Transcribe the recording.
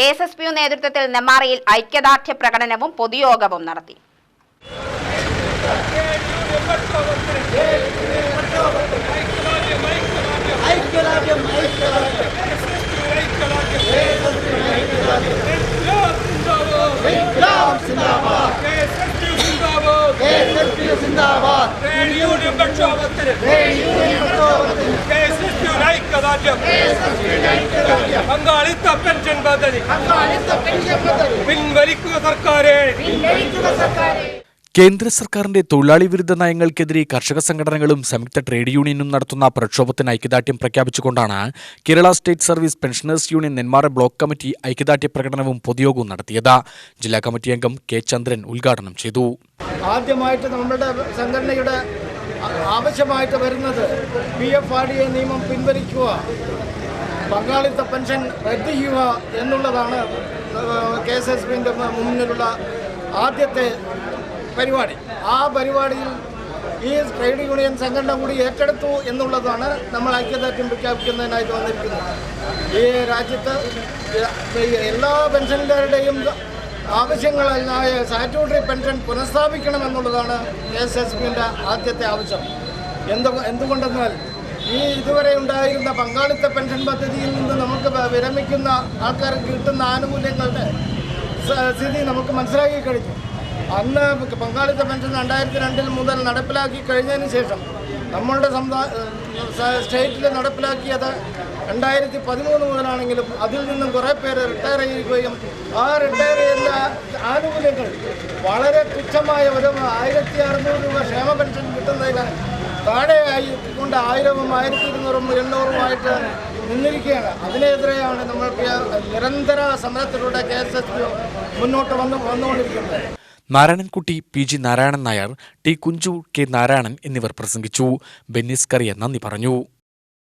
K S S PU നേതൃത്വത്തിൽ നെമ്മാറയിൽ ഐക്യദാർഢ്യ പ്രകടനവും പൊതുയോഗവും നടത്തി. പങ്കാളിത്ത പെൻഷൻ പദ്ധതി പിൻവലിക്കുക സർക്കാരെ. കേന്ദ്ര സർക്കാരിന്റെ തൊഴിലാളി വിരുദ്ധ നയങ്ങൾക്കെതിരെ കർഷക സംഘടനകളും സംയുക്ത ട്രേഡ് യൂണിയനും നടത്തുന്ന പ്രക്ഷോഭത്തിന് ഐക്യദാർഢ്യം പ്രഖ്യാപിച്ചുകൊണ്ടാണ് Kerala state service pensioners union Nenmara block committee ഐക്യദാർഢ്യ പ്രകടനവും പൊതുയോഗവും നടത്തിയത്. ജില്ലാ കമ്മിറ്റി അംഗം കെ ചന്ദ്രൻ ഉദ്ഘാടനം ചെയ്തു. ആദ്യമായിട്ട് നമ്മുടെ സംഘടനയുടെ ആവശ്യമായിട്ട് വരുന്നത് P F R D A നിയമം പിൻവലിക്കുക. പങ്കാളിത്ത പെൻഷൻ റദ്ദ് ചെയ്യുക എന്നുള്ളതാണ് കെ എസ് എസ് പിന്റെ മുന്നിലുള്ള ആദ്യത്തെ പരിപാടി. ആ പരിപാടിയിൽ ഈ ട്രേഡ് യൂണിയൻ സംഘടന കൂടി ഏറ്റെടുത്തു എന്നുള്ളതാണ് നമ്മൾ ഐക്യദാർഢ്യം പ്രഖ്യാപിക്കുന്നതിനായിട്ട് വന്നിരിക്കുന്നത് ഈ രാജ്യത്ത് എല്ലാ പെൻഷൻകാരുടെയും ആവശ്യങ്ങളായ സാറ്റുട്ടറി പെൻഷൻ പുനഃസ്ഥാപിക്കണമെന്നുള്ളതാണ് കെ എസ് എസ് പിന്റെ ആദ്യത്തെ ആവശ്യം. എന്ത് എന്തുകൊണ്ടെന്നാൽ ഈ ഇതുവരെ ഉണ്ടായിരുന്ന പങ്കാളിത്ത പെൻഷൻ പദ്ധതിയിൽ നിന്ന് നമുക്ക് വിരമിക്കുന്ന ആൾക്കാർക്ക് കിട്ടുന്ന ആനുകൂല്യങ്ങളുടെ സ്ഥിതി നമുക്ക് മനസ്സിലാക്കി കഴിഞ്ഞു. അന്ന് പങ്കാളിത്ത പെൻഷൻ രണ്ടായിരത്തി രണ്ടിൽ മുതൽ നടപ്പിലാക്കി കഴിഞ്ഞതിന് ശേഷം നമ്മളുടെ സ്റ്റേറ്റിൽ നടപ്പിലാക്കിയത് രണ്ടായിരത്തി പതിമൂന്ന് മുതലാണെങ്കിലും അതിൽ നിന്നും കുറേ പേര് റിട്ടയർ ചെയ്യുകയും ആ റിട്ടയർ ചെയ്യുന്ന ആനുകൂല്യങ്ങൾ വളരെ തുച്ഛമായ ഒരു ആയിരത്തി അറുന്നൂറ് രൂപ ക്ഷേമ പെൻഷൻ കിട്ടുന്നതിന് താഴെയായി കൊണ്ട് ആയിരവും ആയിരത്തി ഇരുന്നൂറും എണ്ണൂറുമായിട്ട് നിന്നിരിക്കുകയാണ്. അതിനെതിരെയാണ് നമ്മൾ നിരന്തര സമരത്തിലൂടെ കെ എസ് എസ് മുന്നോട്ട് വന്ന് വന്നുകൊണ്ടിരിക്കുന്നത്. Narayanankutty P G Narayanan Nair T Kunju K Narayanan എന്നിവർ പ്രസംഗിച്ചു. ബെന്നിസ് കറിയ നന്ദി പറഞ്ഞു.